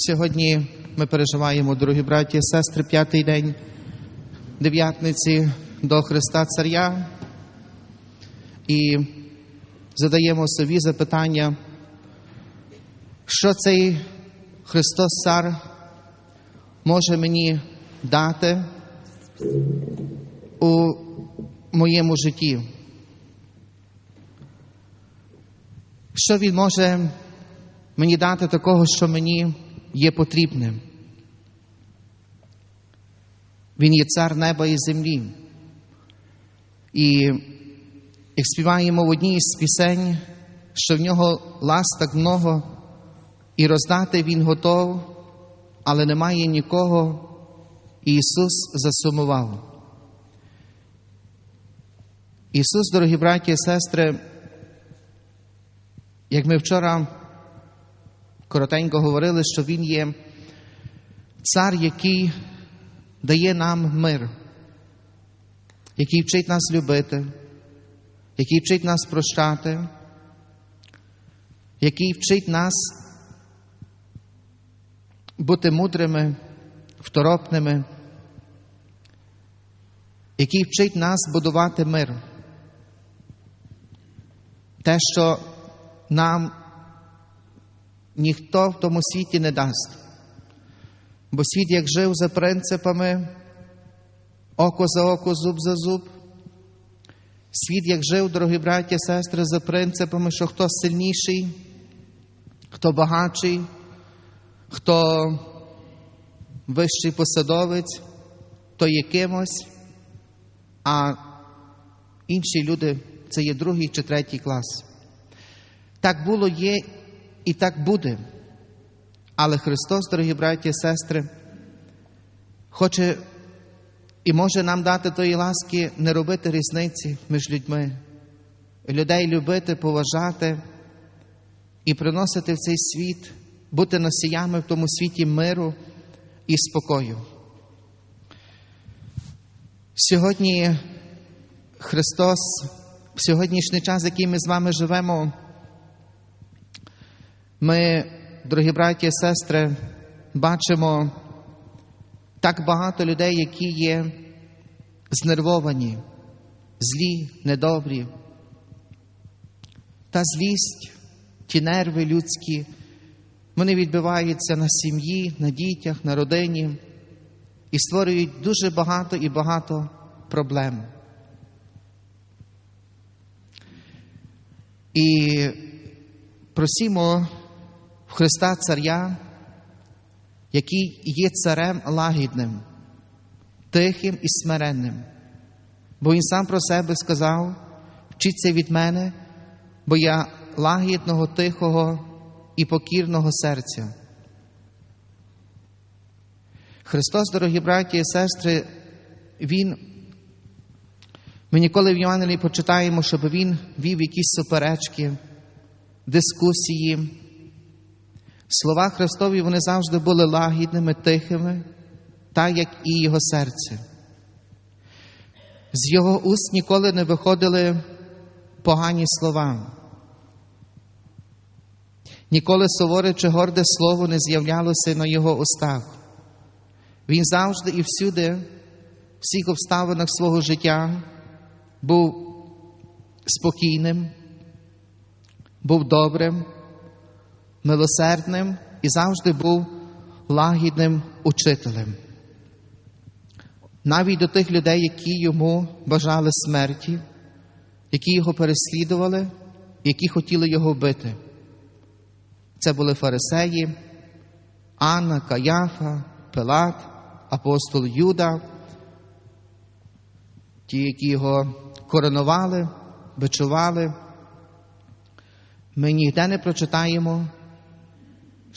Сьогодні ми переживаємо, дорогі браті і сестри, п'ятий день дев'ятниці до Христа Царя і задаємо собі запитання, що цей Христос Цар може мені дати у моєму житті. Що Він може мені дати такого, що мені є потрібним? Він є цар неба і землі. І як співаємо в одній із пісень, що в нього ласток много, і роздати Він готов, але немає нікого, і Ісус засумував. Ісус, дорогі браті і сестри, як ми вчора коротенько говорили, що Він є цар, який дає нам мир, який вчить нас любити, який вчить нас прощати, який вчить нас бути мудрими, второпними, який вчить нас будувати мир. Те, що нам ніхто в тому світі не дасть. Бо світ як жив за принципами око за око, зуб за зуб. Світ як жив, дорогі браті і сестри, за принципами, що хто сильніший, хто багатший, хто вищий посадовець, то є кимось, а інші люди це є другий чи третій клас. Так було, є і так буде. Але Христос, дорогі браті і сестри, хоче і може нам дати тої ласки не робити різниці між людьми, людей любити, поважати і приносити в цей світ, бути носіями в тому світі миру і спокою. Сьогодні Христос, в сьогоднішній час, який ми з вами живемо, ми, дорогі браті і сестри, бачимо так багато людей, які є знервовані, злі, недобрі. Та злість, ті нерви людські, вони відбиваються на сім'ї, на дітях, на родині і створюють дуже багато і багато проблем. І просімо в Христа Царя, який є царем лагідним, тихим і смиренним. Бо Він сам про себе сказав: вчіться від мене, бо я лагідного, тихого і покірного серця. Христос, дорогі браті і сестри, Він, ми ніколи в Євангелії почитаємо, щоб Він вів якісь суперечки, дискусії. Слова Христові вони завжди були лагідними, тихими, так як і Його серце. З Його уст ніколи не виходили погані слова. Ніколи суворе чи горде слово не з'являлося на Його устах. Він завжди і всюди, в всіх обставинах свого життя, був спокійним, був добрим, милосердним і завжди був лагідним учителем. Навіть до тих людей, які йому бажали смерті, які його переслідували, які хотіли його вбити. Це були фарисеї, Анна, Каяфа, Пилат, апостол Юда, ті, які його коронували, бичували. Ми ніде не прочитаємо,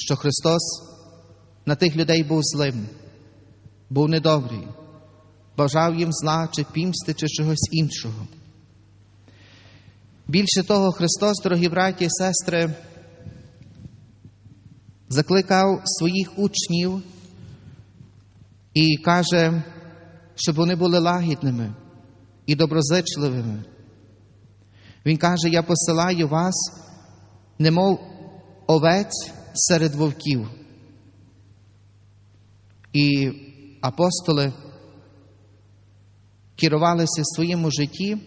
що Христос на тих людей був злим, був недобрий, бажав їм зла чи пімсти, чи чогось іншого. Більше того, Христос, дорогі браті і сестри, закликав своїх учнів і каже, щоб вони були лагідними і доброзичливими. Він каже: Я посилаю вас, немов овець серед вовків. І апостоли керувалися своєму житті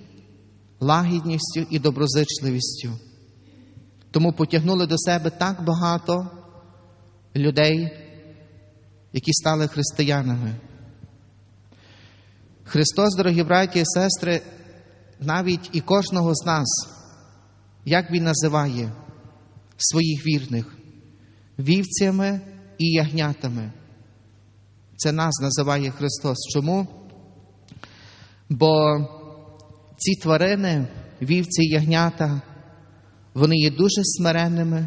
лагідністю і доброзичливістю. Тому потягнули до себе так багато людей, які стали християнами. Христос, дорогі браті і сестри, навіть і кожного з нас, як Він називає своїх вірних, вівцями і ягнятами. Це нас називає Христос. Чому? Бо ці тварини, вівці і ягнята, вони є дуже смиренними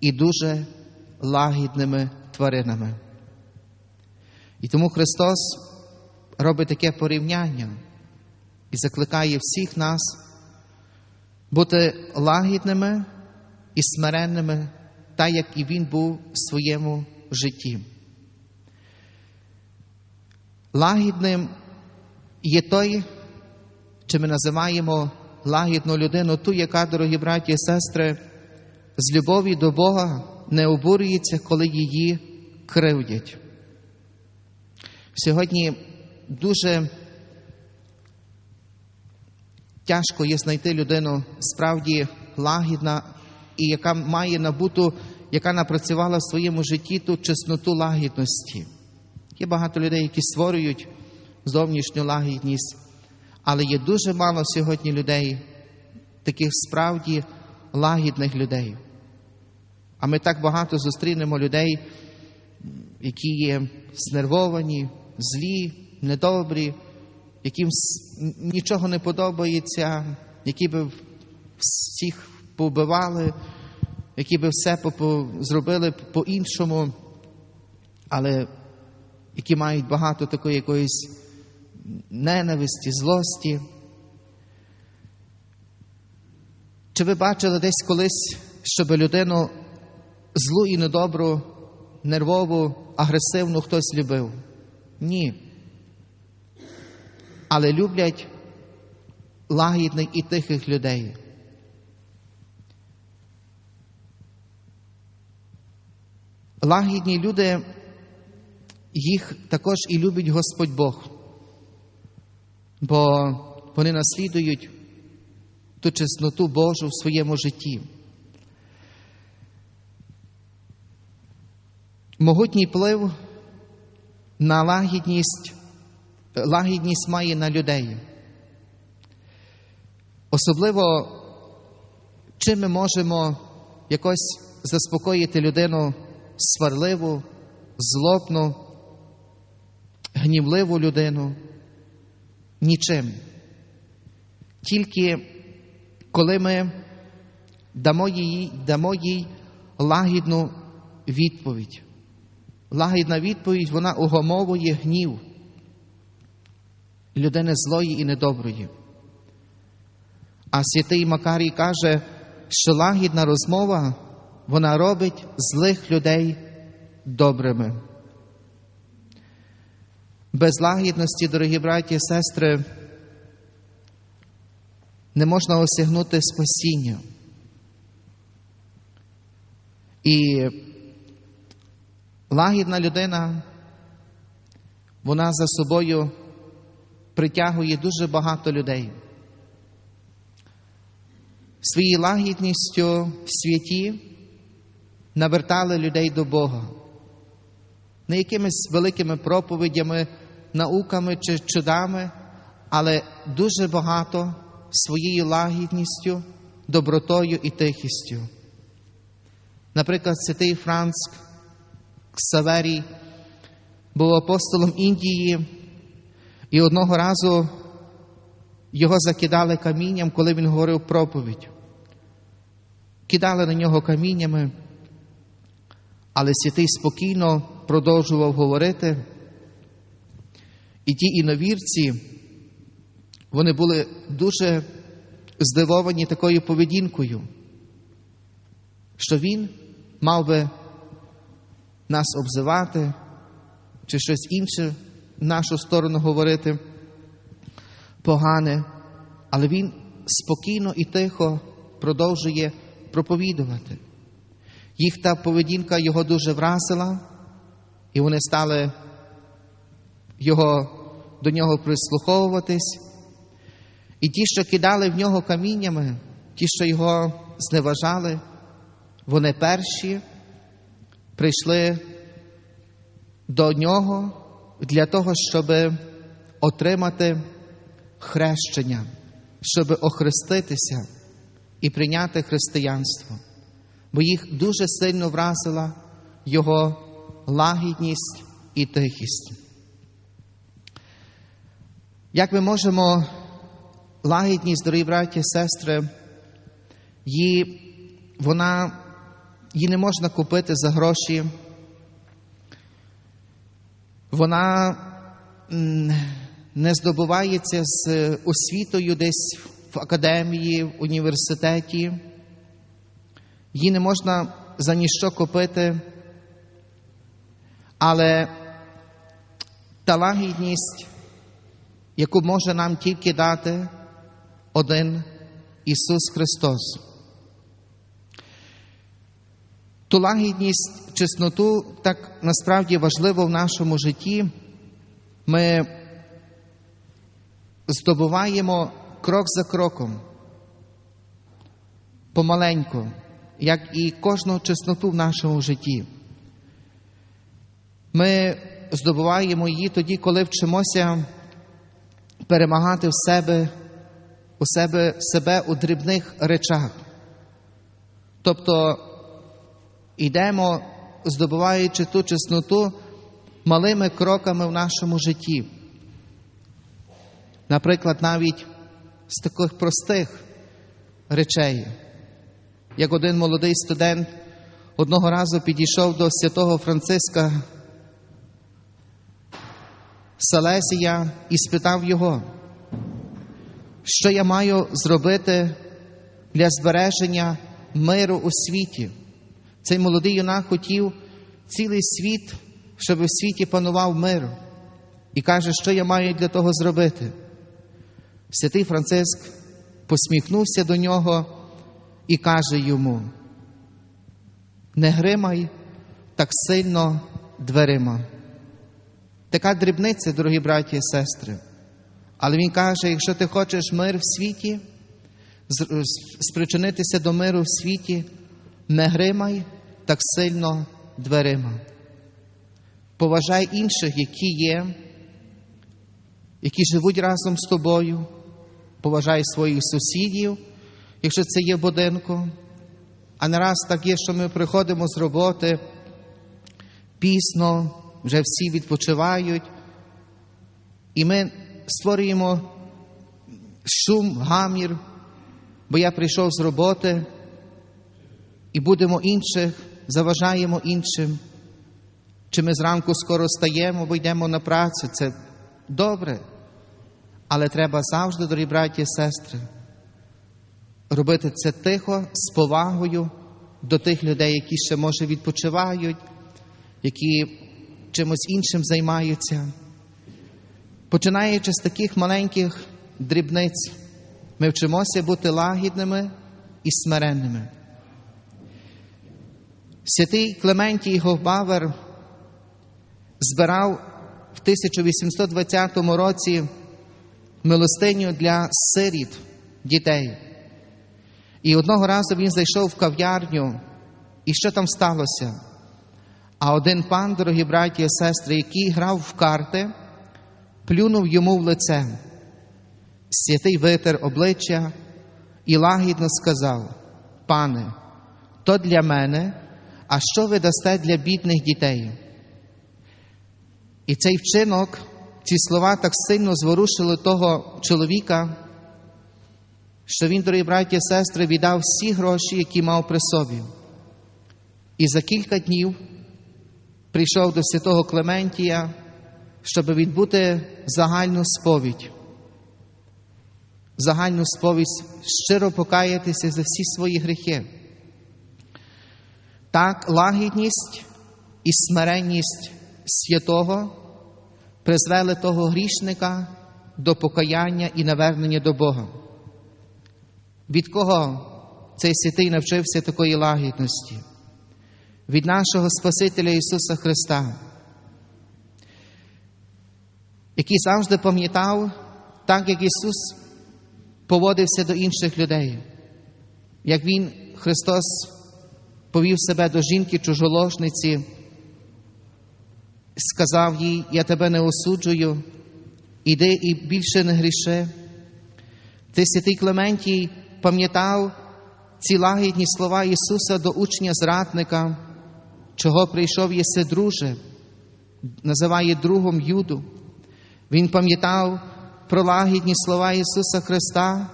і дуже лагідними тваринами. І тому Христос робить таке порівняння і закликає всіх нас бути лагідними і смиренними, так як і Він був в своєму житті. Лагідним є той, чи ми називаємо лагідну людину, ту, яка, дорогі браті і сестри, з любові до Бога не обурюється, коли її кривдять. Сьогодні дуже тяжко є знайти людину справді лагідна і яка має набуту, яка напрацювала в своєму житті ту чесноту лагідності. Є багато людей, які створюють зовнішню лагідність, але є дуже мало сьогодні людей, таких справді лагідних людей. А ми так багато зустрінемо людей, які є знервовані, злі, недобрі, яким нічого не подобається, які би всіх побивали, які би все зробили по-іншому, але які мають багато такої якоїсь ненависті, злості. Чи ви бачили десь колись, щоб людину злу і недобру, нервову, агресивну хтось любив? Ні. Але люблять лагідних і тихих людей. Лагідні люди, їх також і любить Господь Бог, бо вони наслідують ту чесноту Божу в своєму житті. Могутній вплив на лагідність, лагідність має на людей. Особливо, чим ми можемо якось заспокоїти людину сварливу, злобну, гнівливу людину? Нічим. Тільки коли ми дамо їй, дамо їй лагідну відповідь. Лагідна відповідь вона угомовує гнів людини злої і недоброї. А святий Макарій каже, що лагідна розмова вона робить злих людей добрими. Без лагідності, дорогі браті і сестри, не можна осягнути спасіння. І лагідна людина, вона за собою притягує дуже багато людей. Своєю лагідністю в святі навертали людей до Бога, не якимись великими проповідями, науками чи чудами, але дуже багато своєю лагідністю, добротою і тихістю. Наприклад, святий Франц Ксаверій був апостолом Індії, і одного разу його закидали камінням, коли він говорив проповідь. Кидали на нього каміннями, але святий спокійно продовжував говорити. І ті іновірці, вони були дуже здивовані такою поведінкою, що він мав би нас обзивати чи щось інше в нашу сторону говорити погане, але він спокійно і тихо продовжує проповідувати. Їх та поведінка його дуже вразила, і вони стали його, до нього прислуховуватись. І ті, що кидали в нього каміннями, ті, що його зневажали, вони перші прийшли до нього для того, щоб отримати хрещення, щоб охреститися і прийняти християнство, бо їх дуже сильно вразила його лагідність і тихість. Як ми можемо лагідність, дорогі браті сестри, її, вона, її не можна купити за гроші. Вона не здобувається з освітою десь в академії, в університеті. Її не можна за ніщо купити, але та лагідність, яку може нам тільки дати один Ісус Христос. Ту лагідність, чесноту так насправді важливо в нашому житті. Ми здобуваємо крок за кроком, помаленьку, як і кожну чесноту в нашому житті. Ми здобуваємо її тоді, коли вчимося перемагати в себе, у себе, себе у дрібних речах. Тобто йдемо, здобуваючи ту чесноту малими кроками в нашому житті. Наприклад, навіть з таких простих речей, як один молодий студент одного разу підійшов до святого Франциска Салесія і спитав його, що я маю зробити для збереження миру у світі. Цей молодий юнак хотів цілий світ, щоб у світі панував мир. І каже, що я маю для того зробити. Святий Франциск посміхнувся до нього і каже йому: не гримай так сильно дверима. Така дрібниця, дорогі браті і сестри. Але він каже: якщо ти хочеш мир в світі, спричинитися до миру в світі, не гримай так сильно дверима. Поважай інших, які є, які живуть разом з тобою, поважай своїх сусідів, якщо це є в будинку. А не раз так є, що ми приходимо з роботи пісно, вже всі відпочивають, і ми створюємо шум, гамір, бо я прийшов з роботи і будемо інших, заважаємо іншим. Чи ми зранку скоро стаємо, бо йдемо на працю, це добре. Але треба завжди, дорогі браті і сестри, робити це тихо, з повагою до тих людей, які ще, може, відпочивають, які чимось іншим займаються. Починаючи з таких маленьких дрібниць, ми вчимося бути лагідними і смиренними. Святий Клементій Говбавер збирав в 1820 році милостиню для сиріт дітей. І одного разу він зайшов в кав'ярню, і що там сталося? А один пан, дорогі браті і сестри, який грав в карти, плюнув йому в лице. Святий витер обличчя і лагідно сказав: Пане, то для мене, а що ви дасте для бідних дітей? І цей вчинок, ці слова так сильно зворушили того чоловіка, що він, дорогі браті і сестри, віддав всі гроші, які мав при собі. І за кілька днів прийшов до святого Клементія, щоб відбути загальну сповідь. Загальну сповідь щиро покаятися за всі свої гріхи. Так, лагідність і смиренність святого призвели того грішника до покаяння і навернення до Бога. Від кого цей святий навчився такої лагідності? Від нашого Спасителя Ісуса Христа. який завжди пам'ятав, так як Ісус поводився до інших людей, як Він, Христос, повів себе до жінки чужоложниці, сказав їй, я тебе не осуджую, іди і більше не гріши. Ти святий Клементій пам'ятав ці лагідні слова Ісуса до учня зрадника, чого прийшов єси, друже, називає другом Юду. Він пам'ятав про лагідні слова Ісуса Христа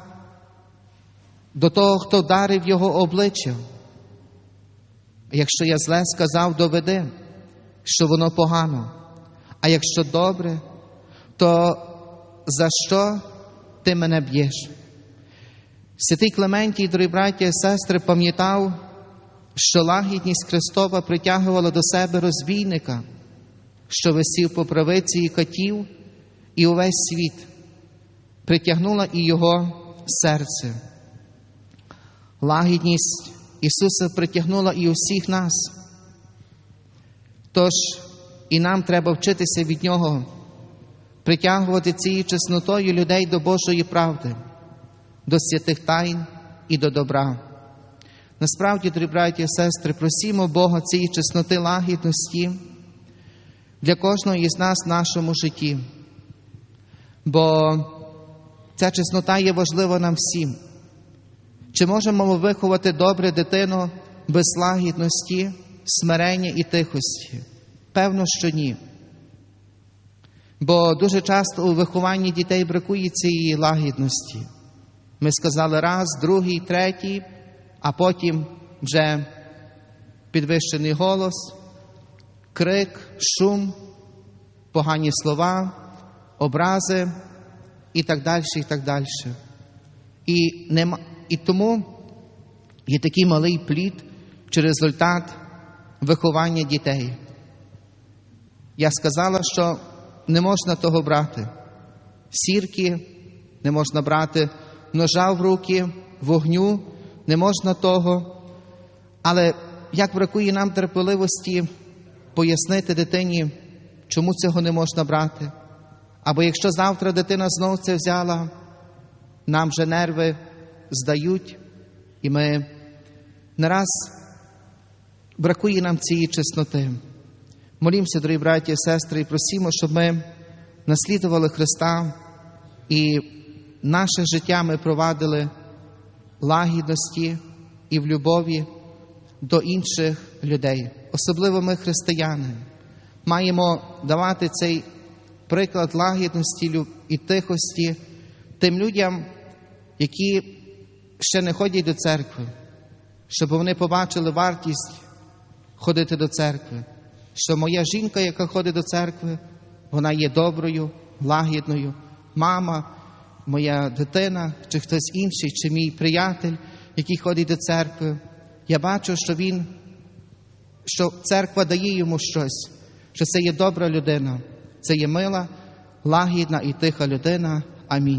до того, хто вдарив Його обличчя. Якщо я зле сказав, доведи, що воно погано. А якщо добре, то за що ти мене б'єш? Святий Клементій, дорогі браття і сестри, пам'ятав, що лагідність Христова притягувала до себе розбійника, що висів по правиці і катів, і увесь світ, притягнула і його серце. Лагідність Ісуса притягнула і усіх нас. Тож і нам треба вчитися від Нього, притягувати цією чеснотою людей до Божої правди, до святих тайн і до добра. Насправді, дорогі браті і сестри, просімо Бога цієї чесноти лагідності для кожного із нас в нашому житті. Бо ця чеснота є важлива нам всім. Чи можемо ми виховати добре дитину без лагідності, смирення і тихості? Певно, що ні. Бо дуже часто у вихованні дітей бракує цієї лагідності. Ми сказали раз, другий, третій, а потім вже підвищений голос, крик, шум, погані слова, образи і так далі, і так далі. І, нема, і тому є такий малий плід чи результат виховання дітей. Я сказала, що не можна того брати. Сірки, не можна брати ножа в руки, вогню, не можна того. Але як бракує нам терпеливості пояснити дитині, чому цього не можна брати? Або якщо завтра дитина знов це взяла, нам вже нерви здають, і ми не раз бракує нам цієї чесноти. Молімося, дорогі браті і сестри, і просімо, щоб ми наслідували Христа і наше життя ми провадили лагідності і в любові до інших людей, особливо ми, християни, маємо давати цей приклад лагідності і тихості тим людям, які ще не ходять до церкви, щоб вони побачили вартість ходити до церкви, що моя жінка, яка ходить до церкви, вона є доброю, лагідною, мама, моя дитина, чи хтось інший, чи мій приятель, який ходить до церкви. Я бачу, що він, що церква дає йому щось, що це є добра людина, це є мила, лагідна і тиха людина. Амінь.